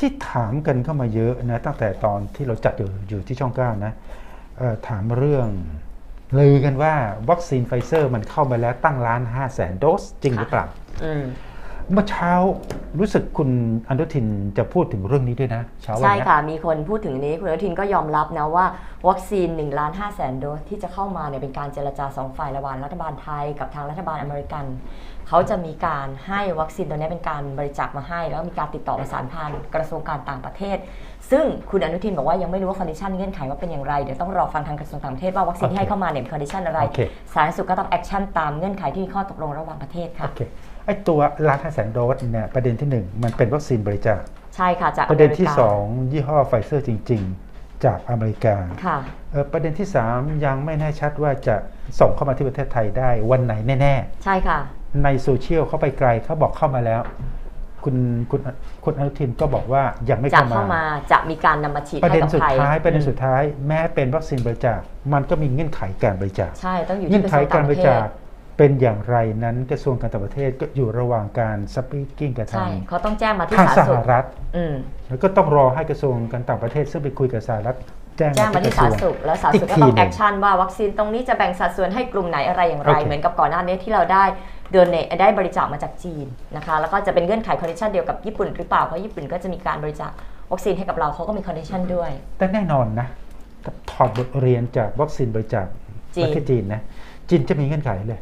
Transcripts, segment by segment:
ที่ถามกันเข้ามาเยอะนะตั้งแต่ตอนที่เราจัดอยู่อยู่ที่ช่องเก้านะเอ่อถามเรื่องลือกันว่าวัคซีนไฟเซอร์มันเข้ามาแล้วตั้งล้านห้าแสนโดสจริงหรือเปล่าอืมเมื่อเช้ารู้สึกคุณอนุทินจะพูดถึงเรื่องนี้ด้วยนะเช้าวันใช่เนี้ยค่ะ มีคนพูดถึงนี้คุณอนุทินก็ยอมรับนะว่าวัคซีน1ล้าน5แสนโดสที่จะเข้ามาเนี่ยเป็นการเจรจาสองฝ่ายระหว่างรัฐบาลไทยกับทางรัฐบาลอเมริกัน เขาจะมีการให้วัคซีนตัวนี้เป็นการบริจาคมาให้ แล้วมีการติดต่อประสานผ่านกระทรวงการต่างประเทศ ซึ่งคุณอนุทินบอกว่ายังไม่รู้ว่าคอนดิชันเงื่อนไขว่าเป็นอย่างไร เดี๋ยวต้องรอฟังทางกระทรวงต่างประเทศว่าวัคซีนที่ให้เข้ามาเนี่ยเป็นคอนดิชันอะไรโอเคสาธารณสุขก็ต้องแอคชั่นตามเงื่อนไขที่มีข้อตกลงระหว่างประเทศค่ะโอเคไอ้ตัวล้านห้าแสนโดสเนี่ยประเด็นที่หนึ่งมันเป็นวัคซีนบริจาคใช่ค่ะจากประเด็นที่มกาสองยี่ห้อไฟเซอร์จริง ๆ จากอเมริกาค่ะเอ่อประเด็นที่ 3 ยังไม่แน่ชัดว่าจะส่งเข้ามาที่ประเทศไทยได้วันไหนแน่ใช่ค่ะๆในโซเชียลเข้าไปไกลเขาบอกเข้ามาแล้ว คุณคุณคุณอนุทินก็บอกว่ายังไม่จะเข้าเข้ามามาจะมีการนำมาฉีดประให้เด็นกับสุดไทยท้ายประเด็นอืมสุดท้ายแม้เป็นวัคซีนบริจาค มันก็มีเงื่อนไขการบริจาคใช่ต้องอยู่เงื่ที่อนกระไขทรวงกาต่ารงบปริระเทจาศค เป็นอย่างไรนั้นกระทรวงการต่างประเทศก็อยู่ระหว่างการสปีกิ้งกับทาใช่งเขาต้องแจ้งมาที่ทางสาธารสณสุหขรัฐ อืมแล้วก็ต้องรอให้กระทรวงการต่างประเทศซึ่งไปคุยกับสหรัฐแจ้งแจ้งมาที่สาธารณสุขแล้วสาธารณสุขก็ต้องกทีหแอนึ่คชั่นว่าวัคซีนตรงนี้จะแบ่งสัดส่วนให้กลุ่มไหนอะไรอย่างไร โอเค เหมือนกับก่อนหน้านี้ที่เราได้เดินเนได้บริจาคมาจากจีนนะคะแล้วก็จะเป็นเงื่อนไขคอนดิชันเดียวกับญี่ปุ่นหรือเปล่าเพราะญี่ปุ่นก็จะมีการบริจาควัคซีนให้กับเราเขาก็มีคอนดิชันด้วย แต่แน่นอนนะถอดบทเรียนจากวัคซีนบริจาคจีน ประเทศจีนนะจีนจะมีเงื่อนไขเลย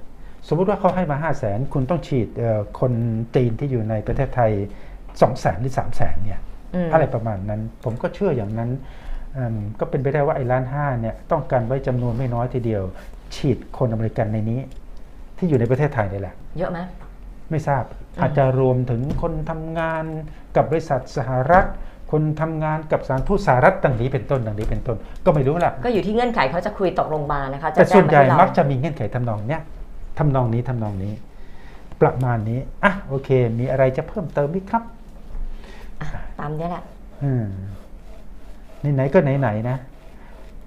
สมมุติว่าเขาให้มา 5 0 0แสนคุณต้องฉีดเอ่อคนจีนที่อยู่ในประเทศไทย 2 0 0แสนหรือ 3 0 0แสนเนี่ยอืมอะไรประมาณนั้น ผมก็เชื่ออย่างนั้นอืมก็เป็นไปได้ว่าไอ้ล้านห้าเนี่ยต้องการไว้จำนวนไม่น้อยทีเดียว ฉีดคนอเมริกันในนี้ ที่อยู่ในประเทศไทยนี่แหละ เยอะไหมไม่ทราบอืมอาจจะรวมถึงคนทำงานกับบริษัทสหรัฐ คนทำงานกับสถารทูตสหรัฐต่างนี้เป็นต้นต่างนี้เป็นต้น ก็ไม่รู้ล่ะ ก็อยู่ที่เงื่อนไขเขาจะคุยตกลงมานะคะจะแต่แจ้ส่งวนมาใหญ่ที่เรามักจะมีเงื่อนไขทำนองเนี้ย ทำนองนี้ทำนองนี้ ประมาณนี้อะโอเค มีอะไรจะเพิ่มเติมไหมครับอะตามเนี้ยแหละอืมไหนๆก็ไหนๆนะ